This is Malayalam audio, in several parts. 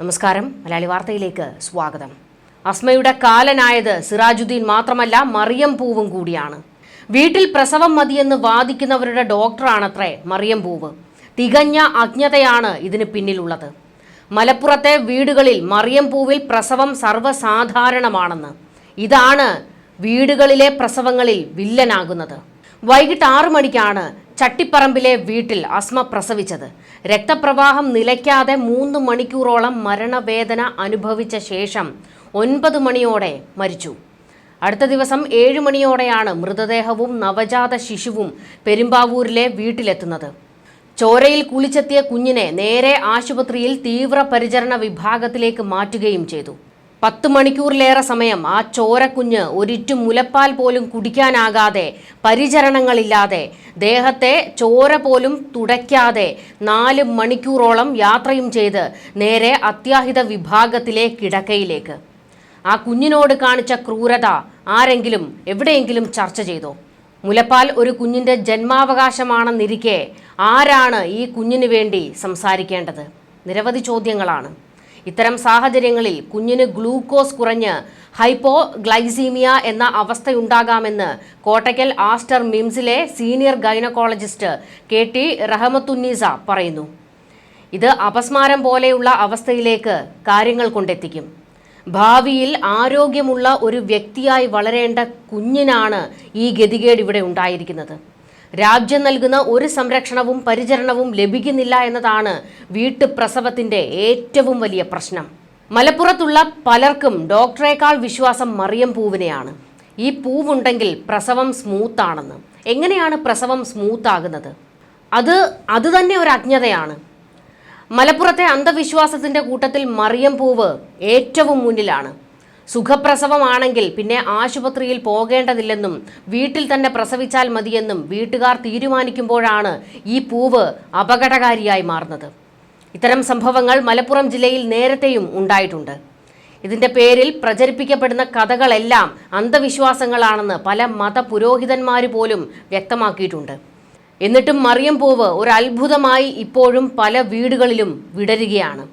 നമസ്കാരം. മലയാളി വാർത്തയിലേക്ക് സ്വാഗതം. അസ്മയുടെ കാലനായത് സിറാജുദ്ദീൻ മാത്രമല്ല മറിയം പൂവും കൂടിയാണ്. വീട്ടിൽ പ്രസവം മതിയെന്ന് വാദിക്കുന്നവരുടെ ഡോക്ടറാണത്രേ മറിയം പൂവ്. തികഞ്ഞ അജ്ഞതയാണ് ഇതിന് പിന്നിലുള്ളത്. മലപ്പുറത്തെ വീടുകളിൽ മറിയം പൂവിൽ പ്രസവം സർവസാധാരണമാണെന്ന്. ഇതാണ് വീടുകളിലെ പ്രസവങ്ങളിൽ വില്ലനാകുന്നത്. വൈകിട്ട് ആറു മണിക്കാണ് ചട്ടിപ്പറമ്പിലെ വീട്ടിൽ അസ്മ പ്രസവിച്ചത്. രക്തപ്രവാഹം നിലയ്ക്കാതെ മൂന്ന് മണിക്കൂറോളം മരണവേദന അനുഭവിച്ച ശേഷം ഒൻപത് മണിയോടെ മരിച്ചു. അടുത്ത ദിവസം ഏഴ് മണിയോടെയാണ് മൃതദേഹവും നവജാത ശിശുവും പെരുമ്പാവൂരിലെ വീട്ടിലെത്തുന്നത്. ചോരയിൽ കുളിച്ചെത്തിയ കുഞ്ഞിനെ നേരെ ആശുപത്രിയിൽ തീവ്രപരിചരണ വിഭാഗത്തിലേക്ക് മാറ്റുകയും ചെയ്തു. പത്ത് മണിക്കൂറിലേറെ സമയം ആ ചോരക്കുഞ്ഞ് ഒരിറ്റു മുലപ്പാൽ പോലും കുടിക്കാനാകാതെ പരിചരണങ്ങളില്ലാതെ ദേഹത്തെ ചോര പോലും തുടയ്ക്കാതെ നാല് മണിക്കൂറോളം യാത്രയും ചെയ്ത് നേരെ അത്യാഹിത വിഭാഗത്തിലെ കിടക്കയിലേക്ക്. ആ കുഞ്ഞിനോട് കാണിച്ച ക്രൂരത ആരെങ്കിലും എവിടെയെങ്കിലും ചർച്ച ചെയ്തോ? മുലപ്പാൽ ഒരു കുഞ്ഞിന്റെ ജന്മാവകാശമാണെന്നിരിക്കെ ആരാണ് ഈ കുഞ്ഞിന് വേണ്ടി സംസാരിക്കേണ്ടത്? നിരവധി ചോദ്യങ്ങളാണ്. ഇത്തരം സാഹചര്യങ്ങളിൽ കുഞ്ഞിന് ഗ്ലൂക്കോസ് കുറഞ്ഞ് ഹൈപ്പോ ഗ്ലൈസീമിയ എന്ന അവസ്ഥയുണ്ടാകാമെന്ന് Kottakkal Aster മിംസിലെ senior gynaecologist K T Rahmathunnisa പറയുന്നു. ഇത് അപസ്മാരം പോലെയുള്ള അവസ്ഥയിലേക്ക് കാര്യങ്ങൾ കൊണ്ടെത്തിക്കും. ഭാവിയിൽ ആരോഗ്യമുള്ള ഒരു വ്യക്തിയായി വളരേണ്ട കുഞ്ഞിനാണ് ഈ ഗതികേട് ഇവിടെ ഉണ്ടായിരിക്കുന്നത്. രാജ്യം നൽകുന്ന ഒരു സംരക്ഷണവും പരിചരണവും ലഭിക്കുന്നില്ല എന്നതാണ് വീട്ടുപ്രസവത്തിന്റെ ഏറ്റവും വലിയ പ്രശ്നം. മലപ്പുറത്തുള്ള പലർക്കും ഡോക്ടറേക്കാൾ വിശ്വാസം മറിയം പൂവിനെയാണ്. ഈ പൂവുണ്ടെങ്കിൽ പ്രസവം സ്മൂത്ത് ആണെന്ന് എങ്ങനെയാണ് പ്രസവം സ്മൂത്ത് ആകുന്നത് അത് അത് തന്നെ ഒരു അജ്ഞതയാണ്. മലപ്പുറത്തെ അന്ധവിശ്വാസത്തിന്റെ കൂട്ടത്തിൽ മറിയം പൂവ് ഏറ്റവും മുന്നിലാണ്. സുഖപ്രസവമാണെങ്കിൽ പിന്നെ ആശുപത്രിയിൽ പോകേണ്ടതില്ലെന്നും വീട്ടിൽ തന്നെ പ്രസവിച്ചാൽ മതിയെന്നും വീട്ടുകാർ തീരുമാനിക്കുമ്പോഴാണ് ഈ പൂവ് അപകടകാരിയായി മാറുന്നത്. ഇത്തരം സംഭവങ്ങൾ മലപ്പുറം ജില്ലയിൽ നേരത്തെയും ഉണ്ടായിട്ടുണ്ട്. ഇതിന്റെ പേരിൽ പ്രചരിപ്പിക്കപ്പെടുന്ന കഥകളെല്ലാം അന്ധവിശ്വാസങ്ങളാണെന്ന് പല മത പുരോഹിതന്മാർ പോലും വ്യക്തമാക്കിയിട്ടുണ്ട്. എന്നിട്ടും മറിയം പൂവ് ഒരു അത്ഭുതമായി ഇപ്പോഴും പല വീടുകളിലും വിടരുകയാണ്.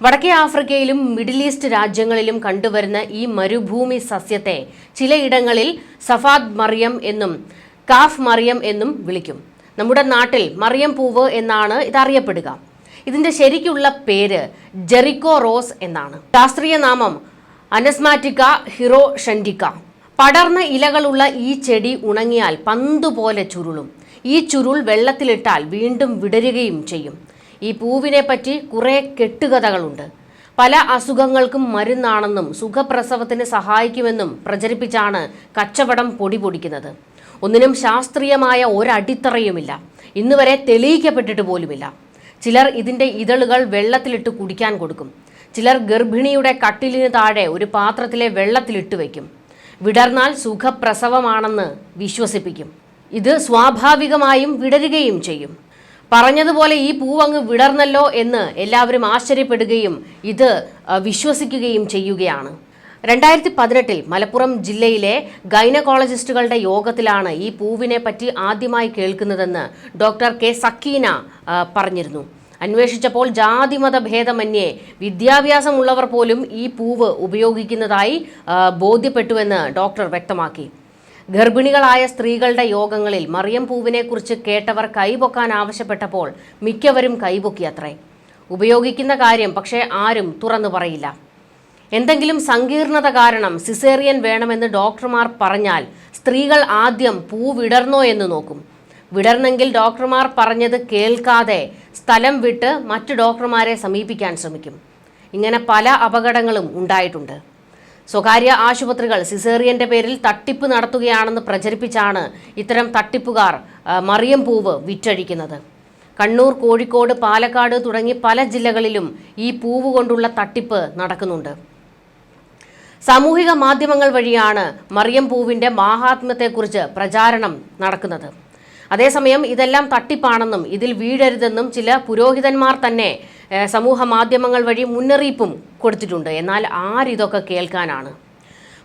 വടക്കേ ആഫ്രിക്കയിലും മിഡിൽ ഈസ്റ്റ് രാജ്യങ്ങളിലും കണ്ടുവരുന്ന ഈ മരുഭൂമി സസ്യത്തെ ചിലയിടങ്ങളിൽ സഫാദ് മറിയം എന്നും കാഫ് മറിയം എന്നും വിളിക്കും. നമ്മുടെ നാട്ടിൽ മറിയം പൂവ് എന്നാണ് ഇതറിയപ്പെടുക. ഇതിന്റെ ശരിക്കുള്ള പേര് ജെറിക്കോ റോസ് എന്നാണ്. ശാസ്ത്രീയ നാമം അനസ്മാറ്റിക്ക ഹിറോ ഷൻഡിക്ക പടർന്ന ഇലകളുള്ള ഈ ചെടി ഉണങ്ങിയാൽ പന്തുപോലെ ചുരുളും. ഈ ചുരുൾ വെള്ളത്തിലിട്ടാൽ വീണ്ടും വിടരുകയും ചെയ്യും. ഈ പൂവിനെ പറ്റി കുറേ കെട്ടുകഥകളുണ്ട്. പല അസുഖങ്ങൾക്കും മരുന്നാണെന്നും സുഖപ്രസവത്തിന് സഹായിക്കുമെന്നും പ്രചരിപ്പിച്ചാണ് കച്ചവടം പൊടി പൊടിക്കുന്നത്. ഒന്നിനും ശാസ്ത്രീയമായ ഒരടിത്തറയുമില്ല. ഇന്ന് വരെ തെളിയിക്കപ്പെട്ടിട്ട് പോലുമില്ല. ചിലർ ഇതിന്റെ ഇതളുകൾ വെള്ളത്തിലിട്ട് കുടിക്കാൻ കൊടുക്കും. ചിലർ ഗർഭിണിയുടെ കട്ടിലിന് താഴെ ഒരു പാത്രത്തിലെ വെള്ളത്തിലിട്ട് വയ്ക്കും വിടർന്നാൽ സുഖപ്രസവമാണെന്ന് വിശ്വസിപ്പിക്കും. ഇത് സ്വാഭാവികമായും വിടരുകയും ചെയ്യും. പറഞ്ഞതുപോലെ ഈ പൂവങ്ങ് വിടർന്നല്ലോ എന്ന് എല്ലാവരും ആശ്ചര്യപ്പെടുകയും ഇത് വിശ്വസിക്കുകയും ചെയ്യുകയാണ്. രണ്ടായിരത്തി പതിനെട്ടിൽ മലപ്പുറം ജില്ലയിലെ ഗൈനക്കോളജിസ്റ്റുകളുടെ യോഗത്തിലാണ് ഈ പൂവിനെ പറ്റി ആദ്യമായി കേൾക്കുന്നതെന്ന് ഡോക്ടർ കെ സക്കീന പറഞ്ഞിരുന്നു. അന്വേഷിച്ചപ്പോൾ ജാതിമത ഭേദമന്യേ വിദ്യാഭ്യാസമുള്ളവർ പോലും ഈ പൂവ് ഉപയോഗിക്കുന്നതായി ബോധ്യപ്പെട്ടുവെന്ന് ഡോക്ടർ വ്യക്തമാക്കി. ഗർഭിണികളായ സ്ത്രീകളുടെ യോഗങ്ങളിൽ മറിയം പൂവിനെക്കുറിച്ച് കേട്ടവർ കൈപൊക്കാൻ ആവശ്യപ്പെട്ടപ്പോൾ മിക്കവരും കൈപൊക്കിയത്രേ. ഉപയോഗിക്കുന്ന കാര്യം പക്ഷേ ആരും തുറന്നു പറയില്ല. എന്തെങ്കിലും സങ്കീർണത കാരണം സിസേറിയൻ വേണമെന്ന് ഡോക്ടർമാർ പറഞ്ഞാൽ സ്ത്രീകൾ ആദ്യം പൂ വിടർന്നോ എന്ന് നോക്കും. വിടർന്നെങ്കിൽ ഡോക്ടർമാർ പറഞ്ഞത് കേൾക്കാതെ സ്ഥലം വിട്ട് മറ്റു ഡോക്ടർമാരെ സമീപിക്കാൻ ശ്രമിക്കും. ഇങ്ങനെ പല അപകടങ്ങളും ഉണ്ടായിട്ടുണ്ട്. സ്വകാര്യ ആശുപത്രികൾ സിസേറിയന്റെ പേരിൽ തട്ടിപ്പ് നടത്തുകയാണെന്ന് പ്രചരിപ്പിച്ചാണ് ഇത്തരം തട്ടിപ്പുകാർ മറിയം പൂവ് വിറ്റഴിക്കുന്നത്. കണ്ണൂർ കോഴിക്കോട് പാലക്കാട് തുടങ്ങി പല ജില്ലകളിലും ഈ പൂവ് കൊണ്ടുള്ള തട്ടിപ്പ് നടക്കുന്നുണ്ട്. സാമൂഹിക മാധ്യമങ്ങൾ വഴിയാണ് മറിയം പൂവിന്റെ മാഹാത്മ്യത്തെക്കുറിച്ച് പ്രചാരണം നടക്കുന്നത്. അതേസമയം ഇതെല്ലാം തട്ടിപ്പാണെന്നും ഇതിൽ വീഴരുതെന്നും ചില പുരോഹിതന്മാർ തന്നെ സമൂഹ മാധ്യമങ്ങൾ വഴി മുന്നറിയിപ്പും കൊടുത്തിട്ടുണ്ട്. എന്നാൽ ആരിതൊക്കെ കേൾക്കാനാണ്?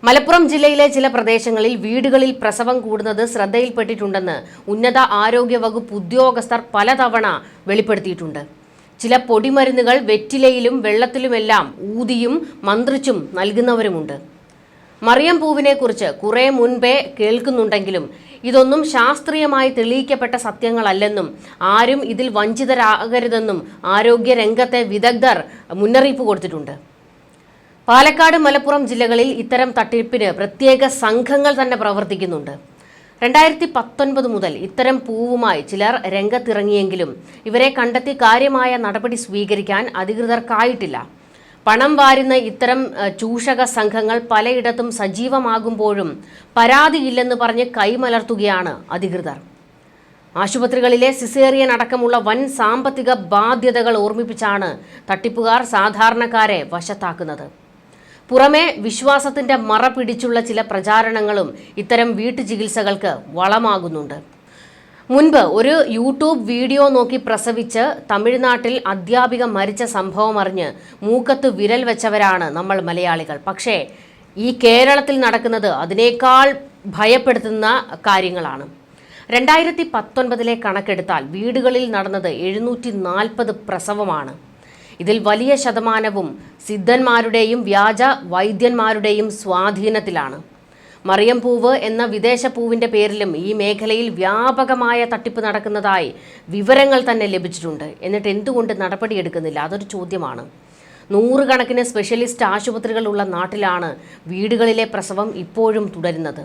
മലപ്പുറം ജില്ലയിലെ ചില പ്രദേശങ്ങളിൽ വീടുകളിൽ പ്രസവം കൂടുന്നത് ശ്രദ്ധയിൽപ്പെട്ടിട്ടുണ്ടെന്ന് ഉന്നത ആരോഗ്യ വകുപ്പ് ഉദ്യോഗസ്ഥർ പലതവണ വെളിപ്പെടുത്തിയിട്ടുണ്ട്. ചില പൊടിമരുന്നുകൾ വെറ്റിലയിലും വെള്ളത്തിലുമെല്ലാം ഊതിയും മന്ത്രിച്ചും നൽകുന്നവരുമുണ്ട്. മറിയം പൂവിനെക്കുറിച്ച് കുറേ മുൻപേ കേൾക്കുന്നുണ്ടെങ്കിലും ഇതൊന്നും ശാസ്ത്രീയമായി തെളിയിക്കപ്പെട്ട സത്യങ്ങളല്ലെന്നും ആരും ഇതിൽ വഞ്ചിതരാകരുതെന്നും ആരോഗ്യ രംഗത്തെ വിദഗ്ധർ മുന്നറിയിപ്പ് കൊടുത്തിട്ടുണ്ട്. പാലക്കാട് മലപ്പുറം ജില്ലകളിൽ ഇത്തരം തട്ടിപ്പിന് പ്രത്യേക സംഘങ്ങൾ തന്നെ പ്രവർത്തിക്കുന്നുണ്ട്. രണ്ടായിരത്തി പത്തൊൻപത് മുതൽ ഇത്തരം പൂവുമായി ചിലർ രംഗത്തിറങ്ങിയെങ്കിലും ഇവരെ കണ്ടെത്തി കാര്യമായ നടപടി സ്വീകരിക്കാൻ അധികൃതർക്കായിട്ടില്ല. പണം വാരുന്ന ഇത്തരം ചൂഷക സംഘങ്ങൾ പലയിടത്തും സജീവമാകുമ്പോഴും പരാതിയില്ലെന്ന് പറഞ്ഞ് കൈമലർത്തുകയാണ് അധികൃതർ. ആശുപത്രികളിലെ സിസേറിയൻ അടക്കമുള്ള വൻ സാമ്പത്തിക ബാധ്യതകൾ ഓർമ്മിപ്പിച്ചാണ് തട്ടിപ്പുകാർ സാധാരണക്കാരെ വശത്താക്കുന്നത്. പുറമെ വിശ്വാസത്തിന്റെ മറ പിടിച്ചുള്ള ചില പ്രചാരണങ്ങളും ഇത്തരം വീട്ടുചികിത്സകൾക്ക് വളമാകുന്നുണ്ട്. മുൻപ് ഒരു യൂട്യൂബ് വീഡിയോ നോക്കി പ്രസവിച്ച് തമിഴ്നാട്ടിൽ അധ്യാപിക മരിച്ച സംഭവം അറിഞ്ഞ് മൂക്കത്ത് വിരൽ വെച്ചവരാണ് നമ്മൾ മലയാളികൾ. പക്ഷേ ഈ കേരളത്തിൽ നടക്കുന്നത് അതിനേക്കാൾ ഭയപ്പെടുത്തുന്ന കാര്യങ്ങളാണ്. രണ്ടായിരത്തി പത്തൊൻപതിലെ കണക്കെടുത്താൽ വീടുകളിൽ നടന്നത് എഴുന്നൂറ്റി നാൽപ്പത് പ്രസവമാണ്. ഇതിൽ വലിയ ശതമാനവും സിദ്ധന്മാരുടെയും വ്യാജ വൈദ്യന്മാരുടെയും സ്വാധീനത്തിലാണ്. മറിയം പൂവ് എന്ന വിദേശ പൂവിന്റെ പേരിലും ഈ മേഖലയിൽ വ്യാപകമായ തട്ടിപ്പ് നടക്കുന്നതായി വിവരങ്ങൾ തന്നെ ലഭിച്ചിട്ടുണ്ട്. എന്നിട്ട് എന്തുകൊണ്ട് നടപടിയെടുക്കുന്നില്ല അതൊരു ചോദ്യമാണ്. നൂറുകണക്കിന് സ്പെഷ്യലിസ്റ്റ് ആശുപത്രികളുള്ള നാട്ടിലാണ് വീടുകളിലെ പ്രസവം ഇപ്പോഴും തുടരുന്നത്.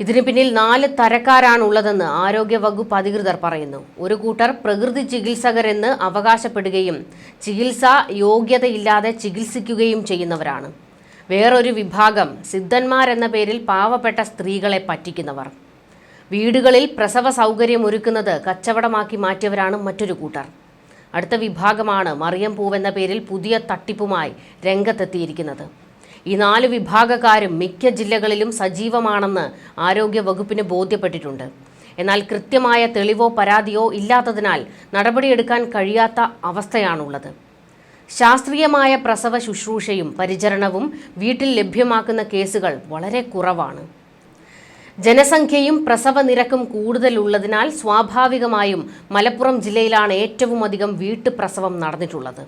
ഇതിനു പിന്നിൽ നാല് തരക്കാരാണുള്ളതെന്ന് ആരോഗ്യ വകുപ്പ് അധികൃതർ പറയുന്നു. ഒരു കൂട്ടർ പ്രകൃതി ചികിത്സകരെന്ന് അവകാശപ്പെടുകയും ചികിത്സ യോഗ്യതയില്ലാതെ ചികിത്സിക്കുകയും ചെയ്യുന്നവരാണ്. വേറൊരു വിഭാഗം സിദ്ധന്മാരെന്ന പേരിൽ പാവപ്പെട്ട സ്ത്രീകളെ പറ്റിക്കുന്നവർ. വീടുകളിൽ പ്രസവ സൗകര്യം ഒരുക്കുന്നത് കച്ചവടമാക്കി മാറ്റിയവരാണ് മറ്റൊരു കൂട്ടർ. അടുത്ത വിഭാഗമാണ് മറിയം പൂവെന്ന പേരിൽ പുതിയ തട്ടിപ്പുമായി രംഗത്തെത്തിയിരിക്കുന്നത്. ഈ നാല് വിഭാഗക്കാരും മിക്ക ജില്ലകളിലും സജീവമാണെന്ന് ആരോഗ്യ വകുപ്പിന് ബോധ്യപ്പെട്ടിട്ടുണ്ട്. എന്നാൽ കൃത്യമായ തെളിവോ പരാതിയോ ഇല്ലാത്തതിനാൽ നടപടിയെടുക്കാൻ കഴിയാത്ത അവസ്ഥയാണുള്ളത്. ശാസ്ത്രീയമായ പ്രസവ ശുശ്രൂഷയും പരിചരണവും വീട്ടിൽ ലഭ്യമാക്കുന്ന കേസുകൾ വളരെ കുറവാണ്. ജനസംഖ്യയും പ്രസവ നിരക്കും കൂടുതലുള്ളതിനാൽ സ്വാഭാവികമായും മലപ്പുറം ജില്ലയിലാണ് ഏറ്റവും അധികം വീട്ടുപ്രസവം നടന്നിട്ടുള്ളത്.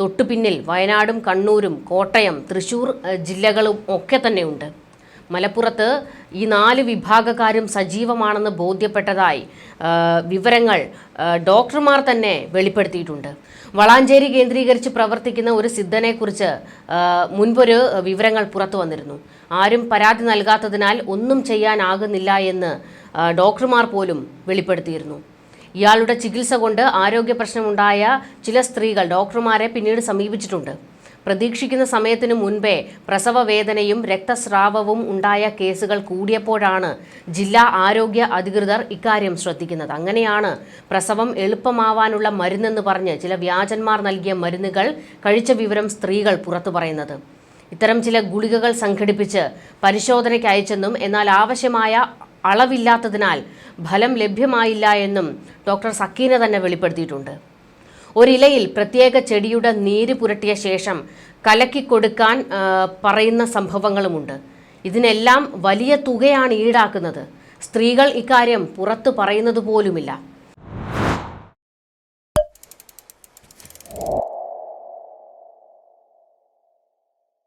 തൊട്ടുപിന്നിൽ വയനാടും കണ്ണൂരും കോട്ടയം തൃശൂർ ജില്ലകളും ഒക്കെ തന്നെയുണ്ട്. മലപ്പുറത്ത് ഈ നാല് വിഭാഗക്കാരും സജീവമാണെന്ന് ബോധ്യപ്പെട്ടതായി വിവരങ്ങൾ ഡോക്ടർമാർ തന്നെ വെളിപ്പെടുത്തിയിട്ടുണ്ട്. വളാഞ്ചേരി കേന്ദ്രീകരിച്ച് പ്രവർത്തിക്കുന്ന ഒരു സിദ്ധനെക്കുറിച്ച് മുൻപൊരു വിവരങ്ങൾ പുറത്തു വന്നിരുന്നു. ആരും പരാതി നൽകാത്തതിനാൽ ഒന്നും ചെയ്യാനാകുന്നില്ല എന്ന് ഡോക്ടർമാർ പോലും വെളിപ്പെടുത്തിയിരുന്നു. ഇയാളുടെ ചികിത്സ കൊണ്ട് ആരോഗ്യ പ്രശ്നമുണ്ടായ ചില സ്ത്രീകൾ ഡോക്ടർമാരെ പിന്നീട് സമീപിച്ചിട്ടുണ്ട്. പ്രതീക്ഷിക്കുന്ന സമയത്തിന് മുൻപേ പ്രസവവേദനയും രക്തസ്രാവവും ഉണ്ടായ കേസുകൾ കൂടിയപ്പോഴാണ് ജില്ലാ ആരോഗ്യ അധികൃതർ ഇക്കാര്യം ശ്രദ്ധിക്കുന്നത്. അങ്ങനെയാണ് പ്രസവം എളുപ്പമാവാനുള്ള മരുന്നെന്ന് പറഞ്ഞ് ചില വ്യാജന്മാർ നൽകിയ മരുന്നുകൾ കഴിച്ച വിവരം സ്ത്രീകൾ പുറത്തു പറയുന്നത്. ഇത്തരം ചില ഗുളികകൾ സംഘടിപ്പിച്ച് പരിശോധനയ്ക്ക് അയച്ചെന്നും എന്നാൽ ആവശ്യമായ അളവില്ലാത്തതിനാൽ ഫലം ലഭ്യമായില്ല എന്നും ഡോക്ടർ സക്കീന തന്നെ വെളിപ്പെടുത്തിയിട്ടുണ്ട്. ഒരിലയിൽ പ്രത്യേക ചെടിയുടെ നീര് പുരട്ടിയ ശേഷം കലക്കി കൊടുക്കാൻ പറയുന്ന സംഭവങ്ങളുമുണ്ട്. ഇതിനെല്ലാം വലിയ തുകയാണ് ഈടാക്കുന്നത്. സ്ത്രീകൾ ഇക്കാര്യം പുറത്തു പറയുന്നത് പോലുമില്ല.